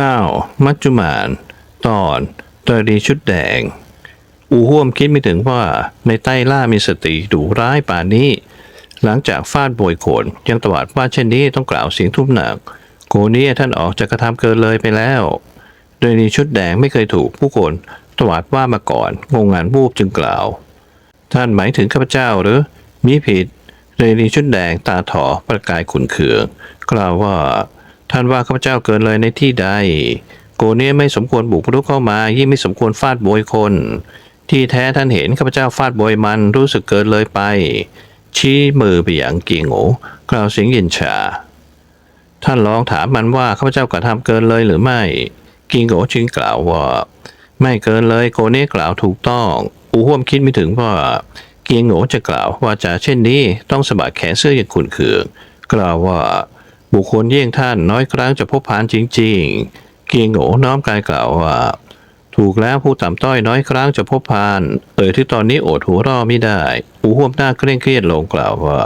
9. มัจจุมาน ตอนตรดีชุดแดง อูห่วมคิดไม่ถึงว่าในใต้ล่ามีสตรีดุร้ายป่านนี้ หลังจากฟาดโบยโขนยังตวาดว่าเช่นนี้ต้องกล่าวเสียงทุ่มหนัก โกนี้ท่านออกจะกระทำเกินเลยไปแล้วโดยในชุดแดงไม่เคยถูกผู้คนตวาดว่ามาก่อน งงงานวูบจึงกล่าว ท่านหมายถึงข้าพเจ้าหรือมีผิดเรนีชุดแดงตาถอประกายขุนเคือง กล่าวว่า ท่านว่าข้าพเจ้าเกินเลยในที่ใดโกเนียไม่สมควรบุกรุกเข้ามา ยิ่งไม่สมควรฟาดโบยคน ที่แท้ท่านเห็นข้าพเจ้าฟาดโบยมันรู้สึกเกินเลยไป ชี้มือไปอย่างกีโง่กล่าวเสียงเย็นชา ท่านลองถามมันว่าข้าพเจ้ากระทำเกินเลยหรือไม่ กิงโกจึงกล่าวว่า ไม่เกินเลยโกเน่กล่าวถูกต้องอูห่วมคิดไม่ถึงว่าเกียงโง่จะกล่าวว่าจะเช่นนี้ต้องสะบัดแขนเสื้ออย่างขุนเคือง กล่าวว่า บุคคลเยี่ยงท่านน้อยครั้งจะพบพานจริง ๆ เกียงโง่น้อมกายกล่าวว่า ถูกแล้วผู้ต่ำต้อยน้อยครั้งจะพบพาน เอ่ยที่ตอนนี้โอดหัวเร่อไม่ได้อูห่วมหน้าเคร่งเครียดลงกล่าวว่า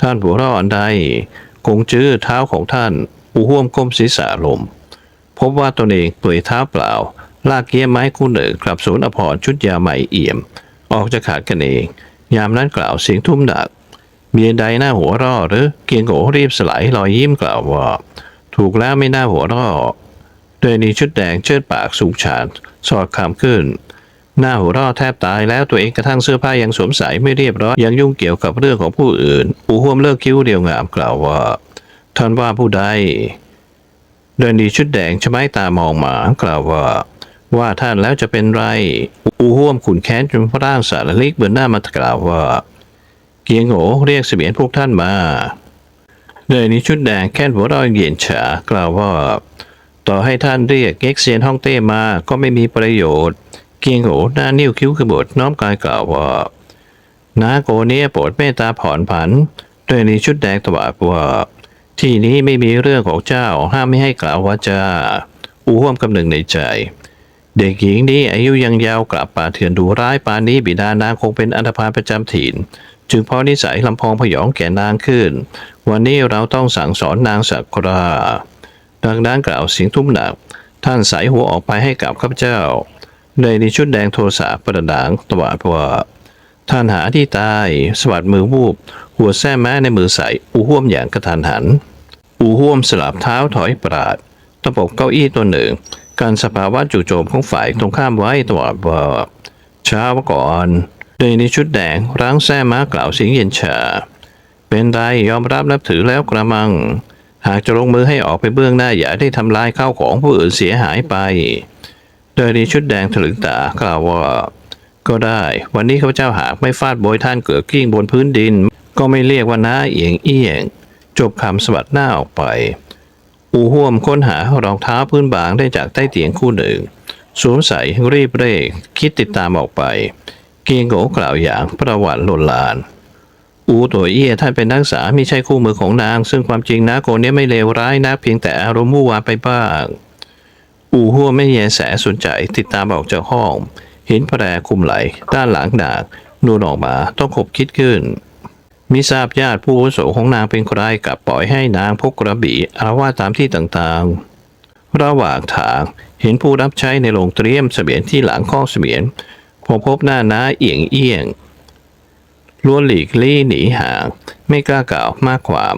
ท่านหัวเร่ออันใด คงจื้อเท้าของท่านอูห่วมก้มศีรษะลม พบว่าตนเองเปลือยเท้าเปล่า ลากเกี้ยไม้คู่หนึ่งกลับสวนย์อภรชุดยาไหมเอี่ยม ออกจะขาดกันเอง ยามนั้นกล่าวเสียงทุ่มดัก มียใดหน้าหัวร่อหรือเกียงโง่รีบสลายรอยยิ้มกล่าวว่า ถูกแล้วไม่น่าหัวร่อโดนีชุดแดงเชิดปากสูงฉาดสอดคำขึ้น หน้าหัวร่อแทบตายแล้วตัวเองกระทั่งเสื้อผ้ายังสวมใส่ไม่เรียบร้อยยังยุ่งเกี่ยวกับเรื่องของผู้อื่นอูห่วมเลิกคิ้วเดียวงามกล่าวว่าท่านว่าผู้ใดเดินดีชุดแดงชะไม้ตามองมากล่าวว่า ว่าท่านแล้วจะเป็นไรอูห่วมขุนแค้นจนพร่างสารลิกเบือนหน้ามากล่าวว่า เกียงโง่เรียกเสมียนพวกท่านมาเดินนี้ชุดแดงแค่นหัวเเราเย็นฉากล่าวว่า ต่อให้ท่านเรียกเก็กเซียนฮ่องเต้มาก็ไม่มีประโยชน์ เกียงโง่หน้านิ้วคิ้วขบดน้อมกายกล่าวว่านาโกเนียโปรดเมตตาผ่อนผันเดินนี้ชุดแดงตวาดว่า ที่นี้ไม่มีเรื่องของเจ้าห้ามไม่ให้กล่าววาจาอูห่วมกำหนึ่งในใจ เด็กหญิงนี้อายุยังยาวกลับป่าเถื่อนดูร้ายปานนี้บิดานางคงเป็นอันธพาลประจำถิ่น จึงเพราะนิสัยลำพองพยองแก่นางขึ้น วันนี้เราต้องสั่งสอนนางสักราดังนั้นกล่าวเสียงทุ่มหนัก ท่านใส่หัวออกไปให้กับข้าพเจ้า ในในชุดแดงโทรศัพท์ประดางตวาดว่าท่านหาที่ตายสวัสดมือวูบ หัวแส้แม้ในมือใสอูห่วมอย่างกระทันหัน อูห่วมสลับเท้าถอยปราดตะปบเก้าอี้ตัวหนึ่ง การสภาวะจู่โจมของฝ่ายตรงข้ามไว้ตลอดว่าเช้าก่อน โดยในชุดแดงร้างแซ่ม้ากล่าวเสียงเย็นชา เป็นไรยอมรับนับถือแล้วกระมัง หากจะลงมือให้ออกไปเบื้องหน้าอย่าได้ทำลายข้าวของผู้อื่นเสียหายไปโดยในชุดแดงถลึงตากล่าวว่า ก็ได้ วันนี้ข้าพเจ้าหากไม่ฟาดโบยท่านเกิดกิ้งบนพื้นดิน ก็ไม่เรียกว่าน้าเอียงเอียง จบคำสวัสดหน้าออกไป อูห่วมค้นหารองเท้าพื้นบางได้จากใต้เตียงคู่หนึ่งสวมใส่รีบเร่งคิดติดตามออกไป เกียงโกกล่าวอย่างประวัติโลนลาน อูตัวเอี้ยท่านเป็นนักศึกษาไม่ใช่คู่มือของนาง ซึ่งความจริงนะโกนี้ไม่เลวร้ายนะเพียงแต่อารมณ์มู่วาไปบ้าง อูหัวไม่แยแสสนใจติดตามออกจากห้องเห็นแพรคุมไหล ด้านหลังดากนูนออกมาต้องขบคิดขึ้นมิทราบญาติผู้โสของนางเป็นใครกลับปล่อยให้นางพกกระบี่อารวาสตามที่ต่างๆ ระหว่างทางเห็นผู้รับใช้ในโรงเตรียมเสบียนที่หลังข้องเสบียน พอพบหน้าน้าเอียงเอียงล้วนหลีกลี่หนีห่าง ไม่กล้ากล่าวมากความ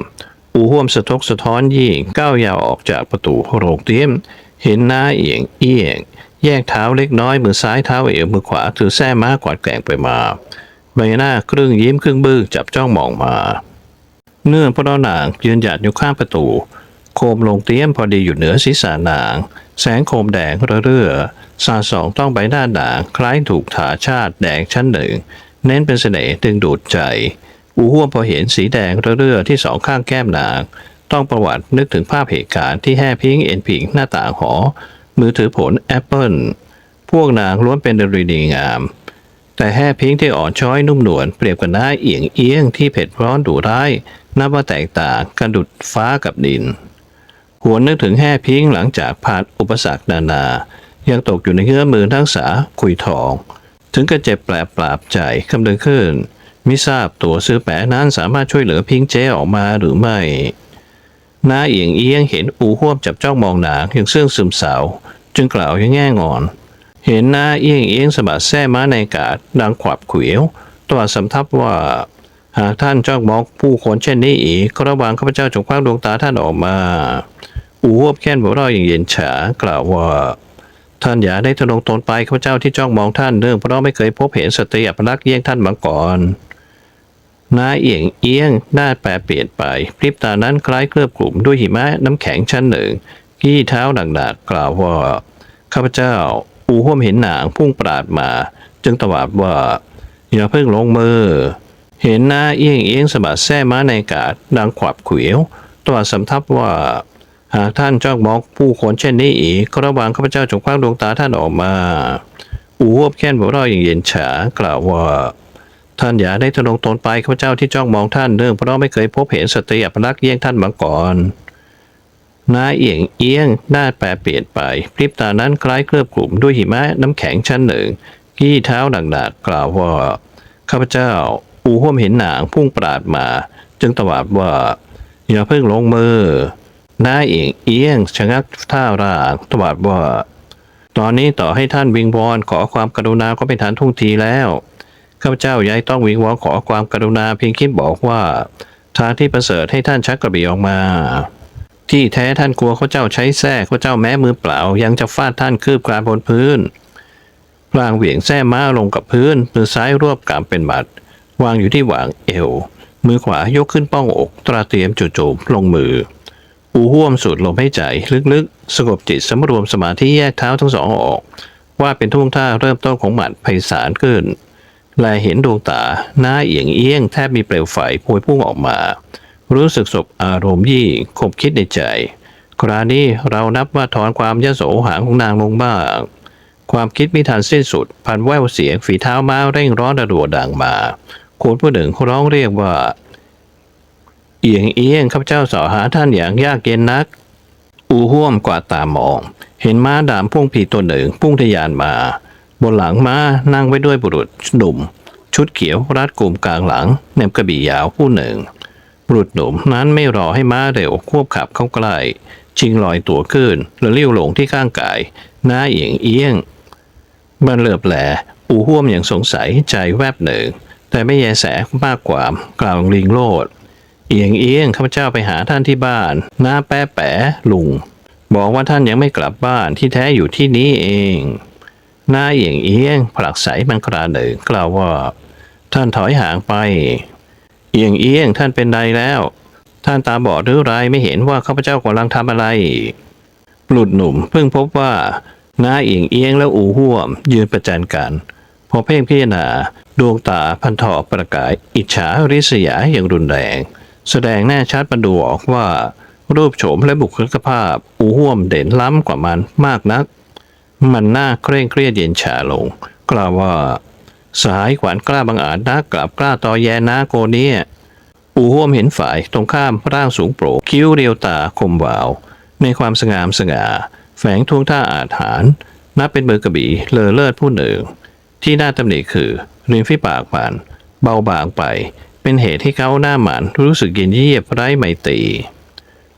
อูห่วมสะทกสะท้อนยิ่งก้าวยาวออกจากประตูโรงเตรียม เห็นหน้าเอียงเอียง แยกเท้าเล็กน้อยมือซ้ายเท้าเอวมือขวาถือแส้ม้ากวาดแกว่งไปมาใบหน้าครึ่งยิ้มครึ่งบื้อจับจ้องมองมา เนื่องเพราะนางยืนหยัดอยู่ข้างประตู โคมลงเตี้ยมพอดีอยู่เหนือศีรษะนาง แสงโคมแดงระเรื่อสาสองต้องใบหน้านางคล้ายถูกถาชาติแดงชั้นหนึ่ง เน้นเป็นเสน่ห์ดึงดูดใจ อูห่วมพอเห็นสีแดงระเรื่อที่สองข้างแก้มนาง ต้องประวัตินึกถึงภาพเหตุการณ์ที่แห่พิงเอ็นพิงหน้าต่างหอ มือถือผลแอปเปิลพวกนางล้วนเป็นดรีดีงาม แต่แห่พิงที่อ่อนช้อยนุ่มนวลเปรียบกับหน้าเอียงเอียงที่เผ็ดร้อนดุร้ายนับว่าแตกต่างกันดุดฟ้ากับดิน หวนนึกถึงแห่พิงหลังจากผ่านอุปสรรคนานา ยังตกอยู่ในเงื้อมือทั้งสาคุยทอง ถึงกระเจ็บแปลปราบใจคำนึงขึ้น มิทราบตัวซื้อแปะนั้นสามารถช่วยเหลือพิงเจออกมาหรือไม่น้าเอียงเอียงเห็นอูห่วมจับจ้องมองหนางอย่างเสื่องซึมเศร้าจึงกล่าวอย่างแง่งอน เห็นหน้าเอียงเอียงสะบัดแส้ม้าในกาศดังขวับเขววตัวสำทับว่า หากท่านจ้องมองผู้คนเช่นนี้อีกก็ระวังข้าพเจ้าจงคว้างดวงตาท่านออกมา อูห่วมแค้นหัวเราะอย่างเย็นฉากล่าวว่า ท่านอย่าได้ทะนงตนไปข้าพเจ้าที่จ้องมองท่านเนื่องเพราะไม่เคยพบเห็นสตรีอัปลักษณ์เยี่ยงท่านมาก่อนหน้าเอียงเอียงหน้าแปรเปลี่ยนไปพริบตานั้นคล้ายเคลือบกลุ่มด้วยหิมะน้ำแข็งชั้นหนึ่งกี้เท้าหนักๆกล่าวว่าข้าพเจ้า อูห่วมเห็นหนางพุ่งปราดมา จึงตวาดว่าอย่าเพิ่งลงมือ เห็นหน้าเอียงเอียงสะบัดแส้ม้าในอากาศดังขวับขวิวตัวสำทับว่า หากท่านจ้องมองผู้คนเช่นนี้อีก ก็ระวังข้าพเจ้าจงคว้างดวงตาท่านออกมา อูห่วมแค้นหัวเราะอย่างเย็นฉากล่าวว่า ท่านอย่าได้ทะนงตนไปข้าพเจ้าที่จ้องมองท่านเนื่องเพราะไม่เคยพบเห็นสตรีอัปลักษ์เยี่ยงท่านมาก่อนหน้าเอียงเอียงหน้าแปรเปลี่ยนไปพริบตานั้นคล้ายเคลือบกลุ่มด้วยหิมะน้ำแข็งชั้นหนึ่งกี้เท้าหนักๆกล่าวว่าข้าพเจ้า อูห่วมเห็นหนางพุ่งปราดมา จึงตวาดว่าอย่าเพิ่งลงมือ น้าเอียงเอียงชะงักท่าร่างตวาดว่า ตอนนี้ต่อให้ท่านวิงวอนขอความกรุณาก็ไม่ทันทุ่งทีแล้วข้าพเจ้ายายต้องวิงวอนขอความกรุณาเพียงคิดบอกว่า ทางที่ประเสริฐให้ท่านชักกระบี่ออกมา ที่แท้ท่านกลัวข้าเจ้าใช้แส้ข้าเจ้าแม้มือเปล่า ยังจะฟาดท่านคืบกลางบนพื้นพลางเหวี่ยงแส้ม้าลงกับพื้นมือซ้ายรวบกำเป็นหมัดวางอยู่ที่หว่างเอว มือขวายกขึ้นป้องอกตราเตรียมจู่โจมลงมือ อูห่วมสูดลมให้ใจ ลึกๆ สงบจิตสำรวมสมาธิแยกเท้าทั้งสองออก ว่าเป็นท่วงท่าเริ่มต้นของหมัดไพศาลขึ้นแลเห็นดวงตา หน้าเอียงเอียงแทบมีเปลวไฟพวยพุ่งออกมา รู้สึกสบอารมณ์ยี่คบคิดในใจ คราวนี้เรานับว่าถอนความยโสหางของนางลงบ้าง ความคิดไม่ทันสิ้นสุด พันแววเสียงฝีเท้าม้าเร่งร้อนระดัวดังมาคนผู้หนึ่งร้องเรียกว่า เอียงเอียงข้าพเจ้าสอหาท่านอย่างยากเย็นนัก อูห่วมกว่าตามอง เห็นม้าดามพุ่งผีตัวหนึ่งพุ่งทะยานมา บนหลังม้านั่งไว้ด้วยบุรุษหนุ่ม ชุดเขียวรัดกลุ่มกลางหลังเน็บกระบี่ยาวผู้หนึ่ง บุรุษหนุ่มนั้นไม่รอให้ม้าเร็วควบขับเข้าใกล้ชิงลอยตัวขึ้นแล้วเลี้ยวลงที่ข้างกาย หน้าเอียงเอียงมันเหลือบแหลอูห่วมอย่างสงสัยใจแวบหนึ่ง แต่ไม่แยแสมากกว่ากล่าวลิงโลด เอียงเอียงข้าพเจ้าไปหาท่านที่บ้านหน้าแป๊ะแปะลุง บอกว่าท่านยังไม่กลับบ้านที่แท้อยู่ที่นี้เอง หน้าเอียงเอียงผลักใสมันคราหนึ่งกล่าวว่า ท่านถอยห่างไป เอียงเอียงท่านเป็นใดแล้ว ท่านตาบอดหรือไรไม่เห็นว่าข้าพเจ้ากำลังทำอะไรบุรุษหนุ่มเพิ่งพบว่าหน้าเอียงเอียงและอูห่วม ยืนประจันกันพอเพ่งพิจารณาดวงตาพันทอประกาย อิจฉาริษยาอย่างรุนแรง แสดงแน่ชัดบรรดูออกว่า รูปโฉมและบุคลิกภาพอูห่วมเด่นล้ำกว่ามันมากนัก มันน่าเคร่งเครียดเย็นชาลง กล่าวว่า สายขวัญกล้าบังอาจนักกลับกล้าต่อแยนาโกเนี่ยอูห่วมเห็นฝ่ายตรงข้ามร่างสูงโปร่งคิ้วเรียวตาคมวาว ในความสง่ามสง่า แฝงท่วงท่าอาถรรพ์นับเป็นมือกระบี่เลอเลิศผู้หนึ่ง ที่น่าตำหนิคือริมฝีปากมันเบาบางไป เป็นเหตุให้เขาหน้าหมันรู้สึกเย็นเยียบไร้ไมตรี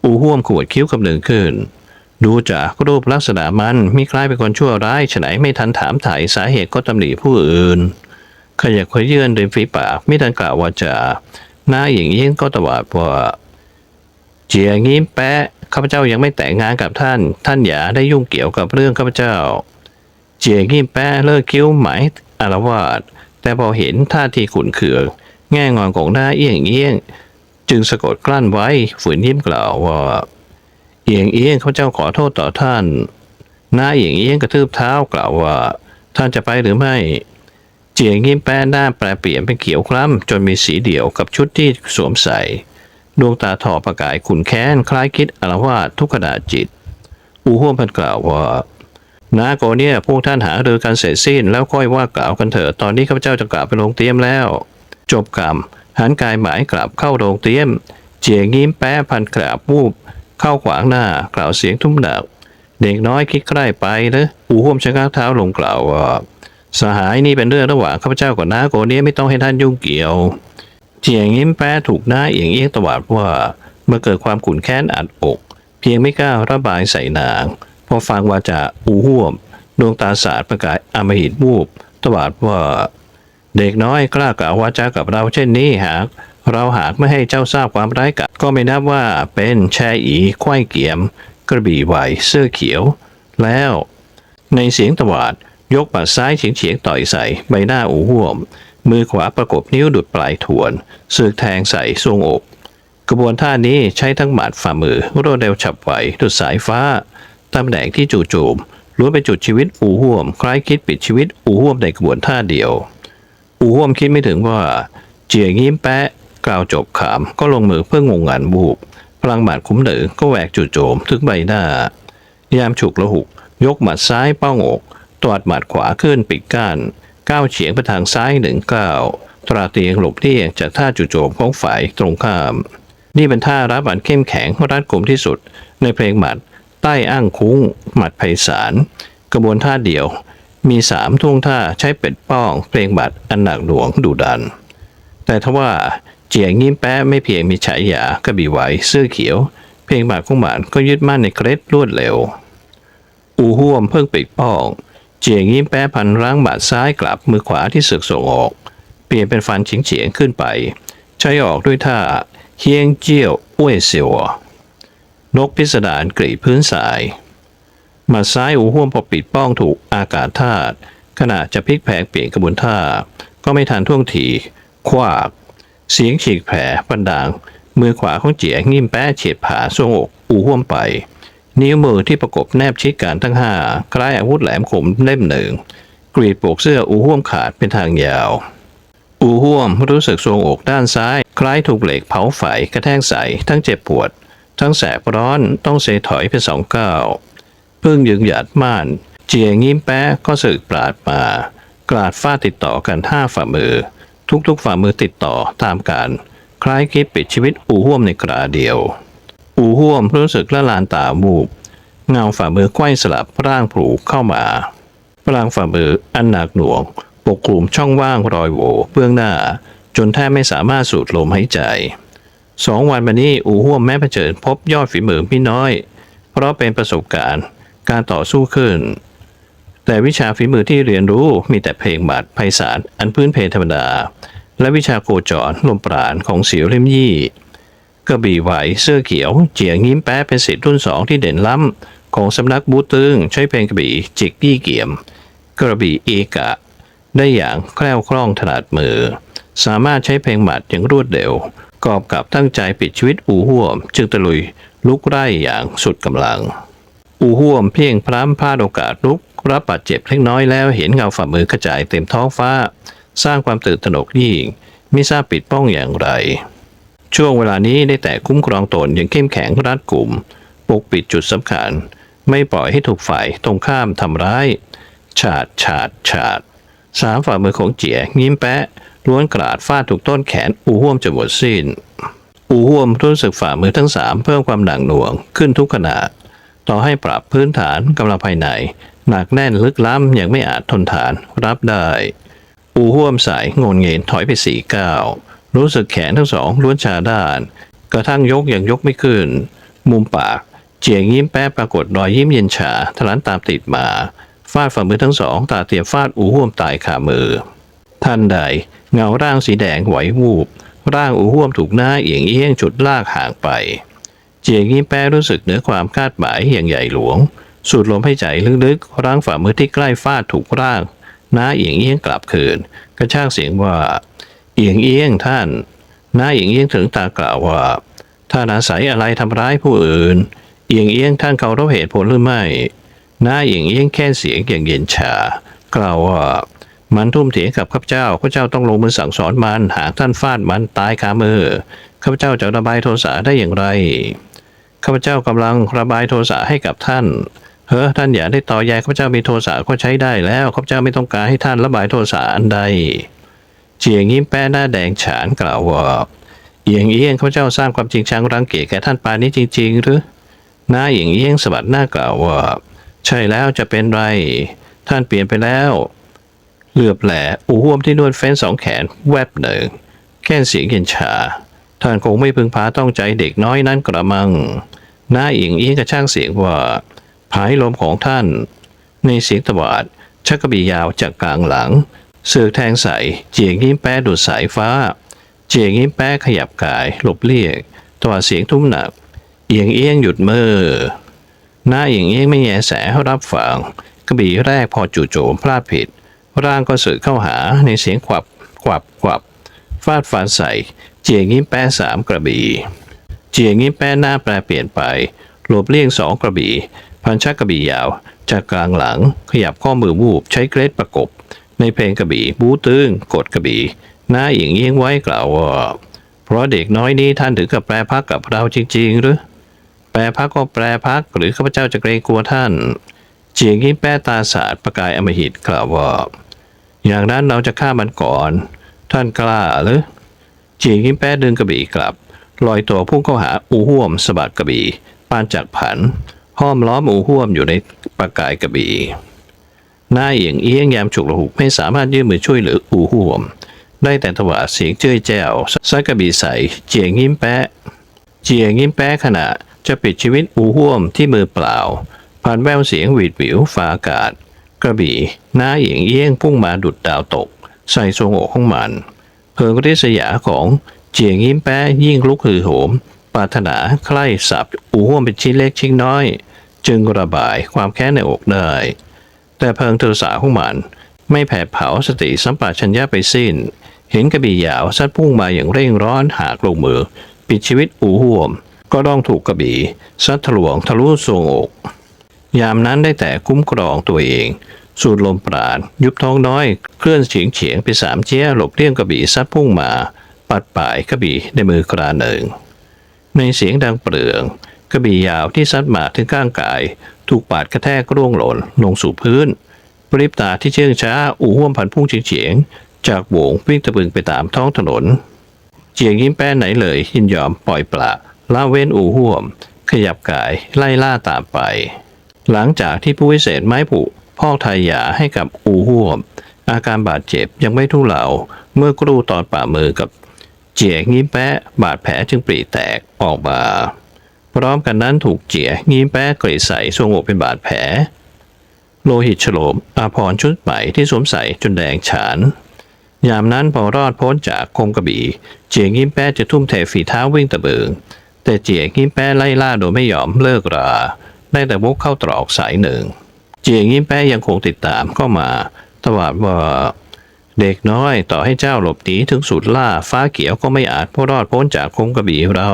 อูห่วมขวดคิ้วกับหนึ่งขึ้น ดูจากรูปลักษณะมันมีคล้ายเป็นคนชั่วร้ายฉะไหนไม่ทันถามถ่ายสาเหตุก็ตำหนิผู้อื่น ขยักขยื่นริมฝีปากไม่ทันกล่าววาจะหน้าอย่างยิ่งก็ตวาดว่าเจียงี้แปะข้าพเจ้ายังไม่แต่งงานกับท่าน ท่านอย่าได้ยุ่งเกี่ยวกับเรื่องข้าพเจ้า เจียงี้แปะเลิกคิ้วหมายอารวาสแต่พอเห็นท่าทีขุนเคือง แง่งอนของหน้าเอียงเอียงจึงสะกดกลั้นไว้ฝืนยิ้มกล่าวว่า เอียงเอียงข้าเจ้าขอโทษต่อท่าน หน้าเอียงเอียงกระทืบเท้ากล่าวว่า ท่านจะไปหรือไม่เจียงยิ้มแป้หน้าแปรเปลี่ยนเป็นเขียวคล้ำจนมีสีเดียวกับชุดที่สวมใส่ ดวงตาถอประกายขุนแค้น คล้ายคิดอารวาสทุกขณะจิต อูห่วมพันกล่าวว่านาโกเนี่ยพวกท่านหารือกันเสร็จสิ้นแล้วค่อยว่ากล่าวกันเถิดตอนนี้ข้าพเจ้าจะกลับไปลงเตรียมแล้ว จบกรรมหันกายหมายกลับเข้าโรงเตรียม เจียงยิ้มแป้พันกราบวูบ เข้าขวางหน้ากล่าวเสียงทุ่มหนัก เด็กน้อยคิดใกล้ไปนะอูห่มชะงักเท้าลงกล่าวว่าสหายนี่เป็นเรื่องระหว่างข้าพเจ้ากับน้าโกเนี้ไม่ต้องให้ท่านยุ่งเกี่ยว เจียงยิ้มแป้ถูกหน้าเอียงเอียงตวาดว่าเมื่อเกิดความขุนแค้นอัดอก เพียงไม่กล้าระบายใส่นาง พอฟังวาจาอูห่วม ดวงตาสาดประกายอำมหิตวูบ ตวาดว่า เด็กน้อยกล้ากล่าววาจากับเราเช่นนี้หาก เราหากไม่ให้เจ้าทราบความร้ายกาจก็ไม่นับว่าเป็นแชอีควายเกียม กระบี่ไหวเสื้อเขียว แล้ว ในเสียงตวาดยกปัดซ้ายเฉียงเฉียงต่อยใส่ใบหน้าอูห่วม มือขวาประกบนิ้วดุดปลายถวนสึกแทงใส่ทรวงอก กระบวนท่านี้ใช้ทั้งหมัดฝ่ามือรวดเร็วฉับไวดุดสายฟ้าตำแหน่งที่จู่โจมล้วนเป็นจุดชีวิตอูห่วม คล้ายคิดปิดชีวิตอูห่วมในกระบวนท่าเดียว อูห่วมคิดไม่ถึงว่า เจียงยิ้มแปะกล่าวจบขามก็ลงมือเพื่องงงันบูบ พลังหมัดคุ้มเหนือก็แหวกจู่โจมถึงใบหน้า ยามฉุกละหุก ยกหมัดซ้ายเป้าอกตวัดหมัดขวาขึ้นปิดก้านก้าวเฉียงไปทางซ้ายหนึ่งก้าวตราเตียงหลบเลี่ยงจากท่าจู่โจมของฝ่ายตรงข้าม นี่เป็นท่ารับอันเข้มแข็งรัดกุมที่สุด ในเพลงหมัด ใต้อ้างคุ้ง หมัดไพศาลกระบวนท่าเดียว มีสามท่วงท่าใช้เป็ดป้อง เพลงบัดอันหนักหน่วงดุดัน แต่ทว่าเจียงยิ้มแป้ไม่เพียงมีฉายากระบี่ไหวเสื้อเขียว เพลงบาดของหมานก็ยึดมั่นในเคล็ดรวดเร็ว อูห่วมเพิ่งปิดป้อง เจียงยิ้มแป้พันร่างบาดซ้ายกลับมือขวาที่สึกส่งออก เปลี่ยนเป็นฟันเฉียงเฉียงขึ้นไป ใช้ออกด้วยท่าเฮียงเจี้ยวอ้วยเซียวนกพิสดารกรีพื้นสาย มัดซ้ายอูห่วมพอปิดป้องถูกอากาศธาตุขณะจะพลิกแผงเปลี่ยนกระบวนท่า ก็ไม่ทันท่วงทีควากเสียงฉีกแผลบันดาง มือขวาของเจียงิ้มแป้เฉียดผ่าทรวงอกอูห่วมไป นิ้วมือที่ประกบแนบชิดกันทั้งห้าคล้ายอาวุธแหลมคมเล่มหนึ่ง กรีดปลกเสื้ออูห่วมขาดเป็นทางยาว อูห่วมรู้สึกทรวงอกด้านซ้าย คล้ายถูกเหล็กเผาไฟกระแทกใสทั้งเจ็บปวด ทั้งแสบร้อนต้องเซถอยไปสองก้าว พิ่งยึงหยัดม่าน เจียงิ้มแป้ก็สึกปราดมากราดฟาดติดต่อกันห้าฝ่ามือ ทุกๆฝ่ามือติดต่อตามกันคล้ายคิดปิดชีวิตอูห่วมในกราเดียว อูห่วมรู้สึกละลานตาวูบเงาฝ่ามือไขว้สลับร่างผูกเข้ามาพลังฝ่ามืออันหนักหน่วง ปกคลุมช่องว่างรอยโหวเบื้องหน้า จนแทบไม่สามารถสูดลมหายใจสองวันมานี้อูห่วมแม้เผชิญพบยอดฝีมือไม่น้อย เพราะเป็นประสบการณ์ การต่อสู้ขึ้น แต่วิชาฝีมือที่เรียนรู้มีแต่เพลงบาดไพศาลอันพื้นเพธรรมดา และวิชาโคจรลมปราณของเสียวเล่มยี่กระบี่ไหวเสื้อเขียว เจียงยิ้มแป้เป็นศิษย์รุ่นสองที่เด่นล้ำ ของสำนักบูตึงใช้เพลงกระบี่จิกยี่เกียม กระบี่เอกะ ได้อย่างแคล่วคล่องถนัดมือ สามารถใช้เพลงหมัดอย่างรวดเร็วกอบกับตั้งใจปิดชีวิตอูห่วม จึงตะลุยลุกไร่อย่างสุดกำลัง อูห่วมเพียงพร้ำพลาดโอกาสลุก รับบาดเจ็บเล็กน้อยแล้วเห็นเงาฝ่ามือกระจายเต็มท้องฟ้า สร้างความตื่นตระหนกยิ่งไม่ทราบปิดป้องอย่างไร ช่วงเวลานี้ได้แต่คุ้มครองตนอย่างเข้มแข็งรัดกลุ่มปกปิดจุดสำคัญ ไม่ปล่อยให้ถูกฝ่ายตรงข้ามทำร้าย ฉาดฉาดฉาดสามฝ่ามือของเจี๋ยยิ้มแปะล้วนกราดฟาดถูกต้นแขนอูห่วมจนหมดสิ้น อูห่วมรู้สึกฝ่ามือทั้งสามเพิ่มความหนักหน่วงขึ้นทุกขณะ ต่อให้ปรับพื้นฐานกำลังภายใน หนักแน่นลึกล้ำอย่างไม่อาจทนทานรับได้ อูห่วมสายงนเงินถอยไปสี่ก้าวรู้สึกแขนทั้งสองล้วนชาด้าน กระทั่งยกอย่างยกไม่ขึ้น มุมปาก เจียงยิ้มแป้ปรากฏรอยยิ้มเย็นชาทะลันตามติดมา ฟาดฝ่ามือทั้งสอง ตาเตรียมฟาดอูห่วมตายขามือทันใด เงาร่างสีแดงไหววูบร่างอูห่วมถูกหน้าเอียงเอียงจุดลากห่างไป เจียงยิ้มแป้รู้สึกเหนือความคาดหมายอย่างใหญ่หลวง สูดลมให้ใจลึกๆร่างฝ่ามือที่ใกล้ฟาดถูกร่างหน้าเอียงเอียงกลับคืน กระชากเสียงว่า เอียงเอียงท่านหน้าเอียงเอียงถึงตากล่าวว่าท่านอาศัยอะไรทำร้ายผู้อื่น เอียงเอียงท่านเคารพเหตุผลหรือไม่หน้าเอียงเอียงแค่เสียงอย่างเย็นชา กล่าวว่า มันทุ่มเถียงกับข้าพเจ้าข้าพเจ้าต้องลงมือสั่งสอนมันหากท่านฟาดมันตายคามือข้าพเจ้าจะระบายโทสะได้อย่างไร ข้าพเจ้ากำลังระบายโทสะให้กับท่าน เฮ้อท่านอย่าได้ต่อใยข้าพเจ้ามีโทสะก็ใช้ได้แล้วข้าพเจ้าไม่ต้องการให้ท่านระบายโทสะอันใด เจียงยิ้มแป้หน้าแดงฉานกล่าวว่าเอียงเอียงข้าพเจ้าสร้างความจริงชังรังเกียจแก่ท่านปานนี้จริง ๆ หรือหน้าเอียงเอียงสะบัดหน้ากล่าวว่า ใช่แล้วจะเป็นไร ท่านเปลี่ยนไปแล้วเหลือบแหลอูห่วมที่นวดเฟ้นสองแขนแวบหนึ่งแค่เสียงเย็นชา ท่านคงไม่พึงพาต้องใจเด็กน้อยนั้นกระมัง หน้าอิงเอียงกระช่างเสียงว่า ผายลมของท่าน ในเสียงตวาด ชักกระบี่ยาวจากกลางหลังเสือกแทงใส่เจียงยิ้มแป้ดูดสายฟ้า เจียงยิ้มแป้ขยับกาย หลบเลี่ยงตวาดเสียงทุ่มหนัก เอียงเอียงหยุดเมื่อหน้าเอียงเอียงไม่แยแสรับฟังกระบี่แรกพอจู่โจมพลาดผิด ร่างก็สึกเข้าหาในเสียงขวับขวับขวับฟาดฟันใส่ เจียงยิ้มแป้สามกระบี่ เจียงยิ้มแป้หน้าแปรเปลี่ยนไป หลบเลี่ยงสองกระบี่ พันชักกระบี่ยาว จากกลางหลัง ขยับข้อมือวูบใช้เกรดประกบ ในเพลงกระบี่บูตึงกดกระบี่ หน้าอียงเอียงไว้กล่าวว่า เพราะเด็กน้อยนี้ท่านถึงกับแปรพักกับเราจริง ๆ หรือ แปรพักก็แปรพักหรือข้าพเจ้าจะเกรงกลัวท่าน เจียงยิ้มแป้ตาสาดประกายอมหิตกล่าวว่า อย่างนั้นเราจะฆ่ามันก่อน ท่านกล้าหรือ จียงยิ้มแป้ดึงกระบี่กลับ ลอยตัวพุ่งเข้าหาอูห่วมสะบัดกระบี่ปานจากผัน ห้อมล้อมอูห่วมอยู่ในประกายกระบี่หน้าเอียงเอียงยามฉุกละหุกไม่สามารถยื่นมือช่วยเหลืออูห่วม ได้แต่ถวาเสียงเจ้ยแจ้วซัดกระบี่ใส่เจียงยิ้มแป้เจียงยิ้มแป้ขณะจะปิดชีวิตอูห่วมที่มือเปล่าผ่านแววเสียงหวีดหวิวฟ้าอากาศ กระบี่หน้าเอียงเอียงพุ่งมาดุดดาวตก ใส่ทรงอกของมัน เพิงริษยาของเจียงยิ้มแป้ยิ่งลุกฮือโหม ปรารถนาใคร่สับอูห่วมเป็นชิ้นเล็กชิ้นน้อย จึงระบายความแค้นในอกได้ แต่เพิงเทอสาของมัน ไม่แผดเผาสติสัมปชัญญะไปสิ้น เห็นกระบี่ยาวซัดพุ่งมาอย่างเร่งร้อนหากลงมือ ปิดชีวิตอูห่วม ก็ต้องถูกกระบี่ซัดทะลวงทะลุทรวงอกยามนั้นได้แต่คุ้มครองตัวเอง สูดลมปราณ ยุบท้องน้อย เคลื่อนเฉียงเฉียงไปสามเจี้ยหลบเลี่ยงกระบี่ซัดพุ่งมา ปัดป่ายกระบี่ในมือกราหนึ่ง ในเสียงดังเปลือง กระบี่ยาวที่ซัดมาถึงก้างกาย ถูกปาดกระแทกร่วงหล่นลงสู่พื้นปริบตาที่เชื่องช้า อู่ห่วมพันพุ่งเฉียงๆจากโหวงวิ่งตะบึงไปตามท้องถนน เจียงยิ้มแป้นไหนเลยยินยอมปล่อยปละละเว้นอู่ห่วม ขยับกายไล่ล่าตามไป หลังจากที่ผู้วิเศษไม้ผุ พอกทายยาให้กับอูห่วมอาการบาดเจ็บยังไม่ทุเลาเมื่อกรูตอนป่ามือกับเจียงิ้มแปะบาดแผลจึงปรีแตกออกมาพร้อมกันนั้นถูกเจียงิ้มแปะกรีดใส่ทรวงอกเป็นบาดแผล โลหิตฉลมอาพรชุดใหม่ที่สวมใส่จนแดงฉานยามนั้นพอรอดพ้นจากคงกระบี่ เจียงิ้มแปะจะทุ่มเทฝีเท้าวิ่งตะเบิง แต่เจียงิ้มแปะไล่ล่าโดยไม่ยอมเลิกรา ได้แต่วกเข้าตรอกสายหนึ่ง เจียงยิ้มแปะยังคงติดตามเข้ามาตวาดว่าเด็กน้อยต่อให้เจ้าหลบหนีถึงสุดล่าฟ้าเขียวก็ไม่อาจพ้รอดพ้นจากคงกระบี่เรา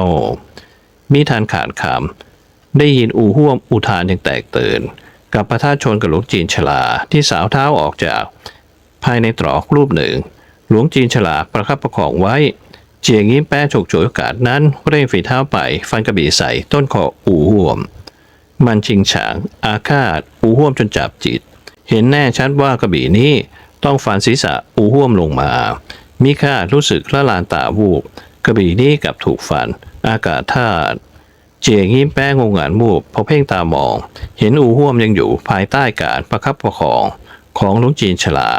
มิทานขาดคำได้ยินอูห่วมอุทานอย่างแตกตื่น กับประทาชนกับหลวงจีนฉลาที่สาวเท้าออกจาก ภายในตรอกรูปหนึ่ง หลวงจีนฉลาประคับประคองไว้ เจียงยิ้มแป้ฉกฉวยโอกาสนั้นเร่งฝีเท้าไปฟันกระบี่ใส่ต้นคออูห่วม มันชิงฉาง อาฆาต อูห่วมจนจับจิต เห็นแน่ชัดว่ากระบี่นี้ต้องฟันศีรษะอูห่วมลงมา มิคาดรู้สึกละลานตาวูบกระบี่นี้กับถูกฟัน อากาศธาตุเจียงยิ้มแป้งงงานมูบพอเพ่งตามอง เห็นอูห่วมยังอยู่ภายใต้การประคับประคอง ของลุงจีนฉลา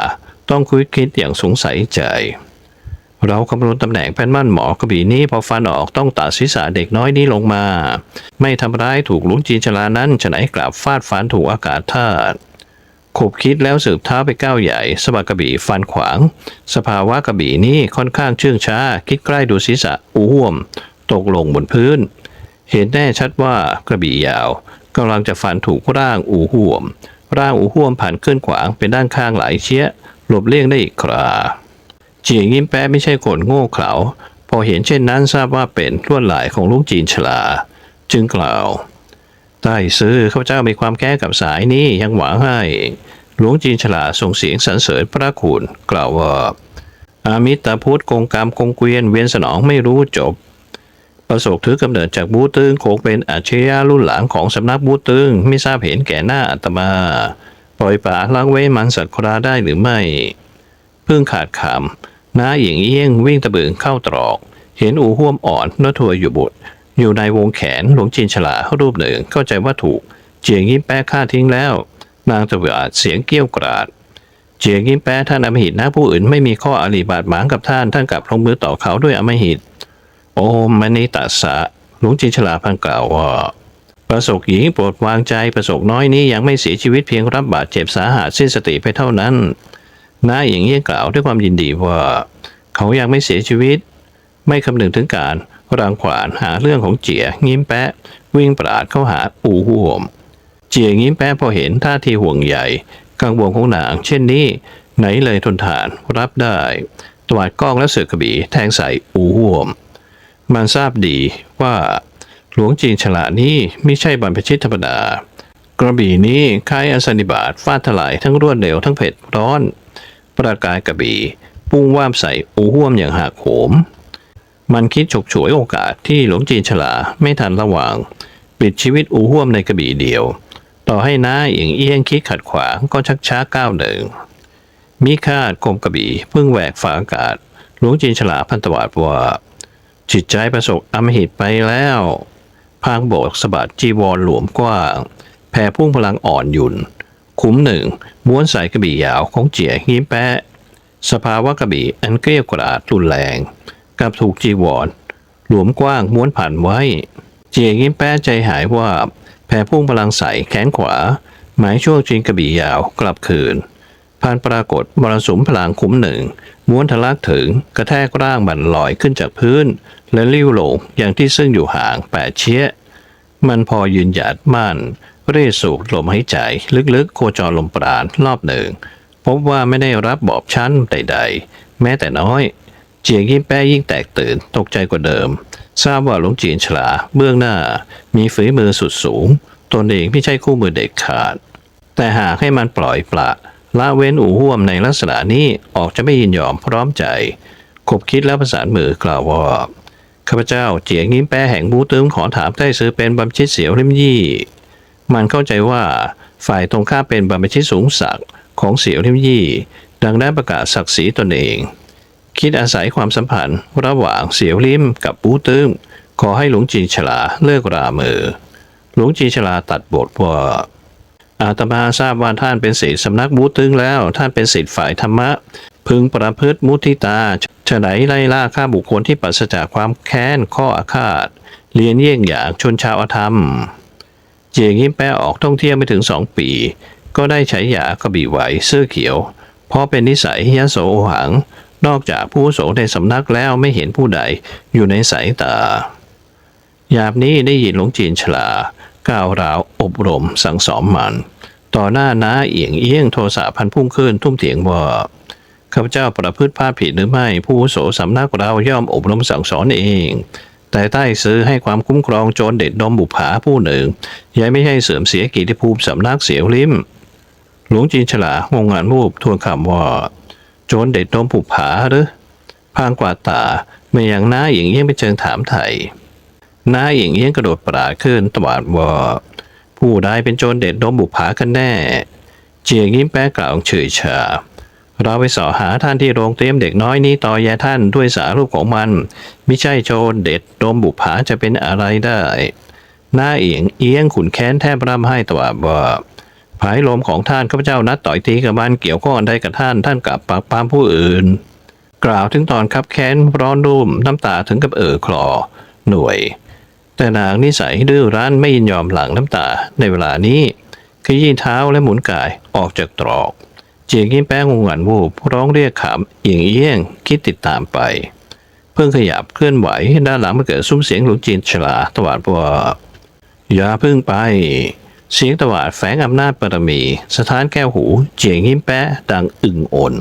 ต้องคุยคิดอย่างสงสัยใจ เราคำนวณตำแหน่งแผ่นมั่นหมอกระบี่นี้พอฟันออกต้องตัดศีรษะเด็กน้อยนี้ลงมา ไม่ทำร้ายถูกลุงจีนฉลานั้นฉะไหนกลับฟาดฟันถูกอากาศธาตุขบคิดแล้วสืบเท้าไปก้าวใหญ่สะบัดกระบี่ฟันขวาง สภาวะกระบี่นี้ค่อนข้างเชื่องช้า คิดใกล้ดูศีรษะอูห่วม ตกลงบนพื้น เห็นแน่ชัดว่ากระบี่ยาวกำลังจะฟันถูกร่างอูห่วม ร่างอูห่วมผ่านขึ้นขวางเป็นด้านข้างหลายเชี้ยหลบเลี่ยงได้อีกครา เจียงยิ้มแป้ไม่ใช่คนโง่เขลาพอเห็นเช่นนั้นทราบว่าเป็นลวดลายของลุงจีนฉลา จึงกล่าวใต้ซื้อข้าพเจ้ามีความแก้กับสายนี้ยังหวังให้หลวงจีนฉลาดส่งเสียงสรรเสริญพระคุณกล่าวว่า อามิตาพุทธกงกรรมกงเกวียนเวียนสนองไม่รู้จบ ประสบถือกำเนิดจากบูตึงโคงเป็นอาชญารุ่นหลังของสำนักบูตึงไม่ทราบเห็นแก่หน้าอาตมา ปล่อยป่าล้างเว้นมันสัตว์คราได้หรือไม่ พิ่งขาดคำน้าหญิงเอี้ยงวิ่งตะบึงเข้าตรอก เห็นอูห่วมอ่อนนทัวอยู่บุตร อยู่ในวงแขนหลวงจีนฉลารูปหนึ่งเข้าใจว่าถูก เจียงยิ้มแป้ฆ่าทิ้งแล้ว นางตะเวาดเสียงเกี้ยวกราด เจียงยิ้มแป้ท่านอำมหิตนะผู้อื่นไม่มีข้ออาลีบาดหมางกับท่านท่านกลับลงมือต่อเขาด้วยอำมหิต โอมมณีตัสสะหลวงจีนฉลาพันกล่าวว่าประสบหญิงโปรดวางใจประสบน้อยนี้ยังไม่เสียชีวิตเพียงรับบาดเจ็บสาหัสสิ้นสติไปเท่านั้น น้าหญิงเยี่ยงกล่าวด้วยความยินดีว่า เขายังไม่เสียชีวิต ไม่คำนึงถึงการรังขวานหาเรื่องของเจียงิ้มแปะ วิ่งปราดเข้าหาอู่ห่วมเจียงิ้มแปะพอเห็นท่าทีห่วงใยกังวลของนางเช่นนี้ไหนเลยทนทานรับได้ตวาดกล้องและเสือกระบี่แทงใส่อู่ห่วม มันทราบดีว่า หลวงจีนฉลาดนี้ไม่ใช่บรรพชิตธรรมดากระบี่นี้คล้ายอสนิบาตฟาดถลายทั้งรวดเร็วทั้งเผ็ดร้อน ประกายกระบี่ปุ้งว่ามใส่อูห่วมอย่างหักโหม มันคิดฉกฉวยโอกาสที่หลวงจีนฉลาไม่ทันระวังปิดชีวิตอูห่วมในกระบี่เดียว ต่อให้น้าเอียงเอี้ยงคิดขัดขวางก็ชักช้าก้าวหนึ่งมิคาดกรมกระบี่พิ่งแหวกฝาอากาศ หลวงจีนฉลาพันตวาดว่า จิตใจประสบอำมหิตไปแล้ว พางโบกสะบัดจีวรหลวมกว้างแผ่พุ่งพลังอ่อนหยุ่น คุ้มหนึ่งม้วนสายกระบี่ยาวของเจียหิ้มแปะสภาวะกระบี่อันเกลี้ยวกราดรุนแรงกลับถูกจีวรหลวมกว้างม้วนผ่านไว้ เจียยิ้มแป้ใจหายว่าแผ่พุ่งพลังใส่แขนขวา หมายช่วงจีนกระบี่ยาวกลับคืนผ่านปรากฏมรสุมพลังคุ้มหนึ่งม้วนทะลักถึงกระแทกร่างบันลอยขึ้นจากพื้น และลิ้วลงอย่างที่ซึ่งอยู่ห่างแปดเชี้ยมันพอยืนหยัดมั่น รีสูดลมหายใจ ลึกๆ โคจรลมปราณรอบหนึ่ง พบว่าไม่ได้รับบอบชั้นใด ๆ แม้แต่น้อย เจียงยิ้มแป้ยิ่งแตกตื่นตกใจกว่าเดิม ทราบว่าหลวงจีนฉลาเบื้องหน้า มีฝีมือสุดสูง ตนเองไม่ใช่คู่มือเด็กขาด แต่หากให้มันปล่อยปละละเว้นอู่ห่วมในลักษณะนี้ออกจะไม่ยินยอมพร้อมใจขบคิดแล้วประสานมือกล่าวว่าข้าพเจ้าเจียงยิ้มแป้แห่งบูตึงขอถามได้ซื้อเป็นบัมชิตเสียวลิมยี่ มันเข้าใจว่าฝ่ายตรงข้ามเป็นบัมชิตสูงศักดิ์ของเสียวลิมยี่ ดังได้ประกาศศักดิ์ศรีตนเอง คิดอาศัยความสัมพันธ์ระหว่างเสียวลิมกับบูตึงขอให้หลวงจีนฉลาเลิกรามือ หลวงจีนฉลาตัดบทว่าอาตมาทราบว่าท่านเป็นศิษย์สำนักบูตึงแล้ว ท่านเป็นศิษย์ฝ่ายธรรมะ พึงประพฤติมุทิตาฉไหนไล่ล่าฆ่าบุคคลที่ปราศจากความแค้นข้ออาฆาตเรียนเยี่ยงอย่างชนชาวอธรรม เจียงยิ้มแป้ออกท่องเที่ยวไม่ถึงสองปี ก็ได้ฉายากระบี่ไหวเสื้อเขียว เพราะเป็นนิสัยยโสโอหัง นอกจากผู้โสในสำนักแล้วไม่เห็นผู้ใดอยู่ในสายตา ยามนี้ได้ยินหลวงจีนฉลาก้าวร้าวอบรมสั่งสอนมัน ต่อหน้าน้าเอียงเอี้ยงโทสะพันพุ่งขึ้นทุ่มเถียงว่าข้าพเจ้าประพฤติพลาดผิดหรือไม่ผู้โสสำนักเราย่อมอบรมสั่งสอนเอง แต่ใต้ซื้อให้ความคุ้มครองโจรเด็ดดมบุผาผู้หนึ่งยังไม่ให้เสื่อมเสียกิติภูมิสำนักเสียวลิมหลวงจีนฉลางงงานรูปทวนคำว่า โจรเด็ดดมบุผาหรือพางกว่าตาไม่อย่างน้าอย่างเยี่ยงไปเชิงถามไทยน้าเอียงเอี้ยงกระโดดปราดขึ้นตวาดว่าผู้ใดเป็นโจรเด็ดดมบุผากันแน่ เจียงยิ้มแป้กล่าวเฉยชา เราไปสอหาท่านที่โรงเตรียมเด็กน้อยนี้ต่อแยท่านด้วยสารูปของมันม่ใช่โจรเด็ดดมบุปผาจะเป็นอะไรได้ หน้าเอียงเอียงขุนแค้นแทบร่ำไห้ตวาดว่าภายลมของท่านข้าพเจ้านัดต่อยตีกับมันเกี่ยวข้องใดกับท่านท่านกลับปากปามผู้อื่น กล่าวถึงตอนคับแค้นร้อนรุ่มน้ำตาถึงกับเอ่อคลอหน่วย แต่นางนิสัยดื้อรั้นไม่ยินยอมหลังน้ำตาในเวลานี้ขยี้เท้าและหมุนกายออกจากตรอก เจียงยิ้มแป้งงงันวูบร้องเรียกขำเอียงเอี้ยงคิดติดตามไป เพิ่งขยับเคลื่อนไหว ด้านหลังมันเกิดซุ้มเสียงหลวงจีนฉลาตวาดว่าอย่าเพิ่งไป เสียงตวาดแฝงอำนาจบารมี สถานแก้วหู เจียงยิ้มแป้ดังอึ่งอ่น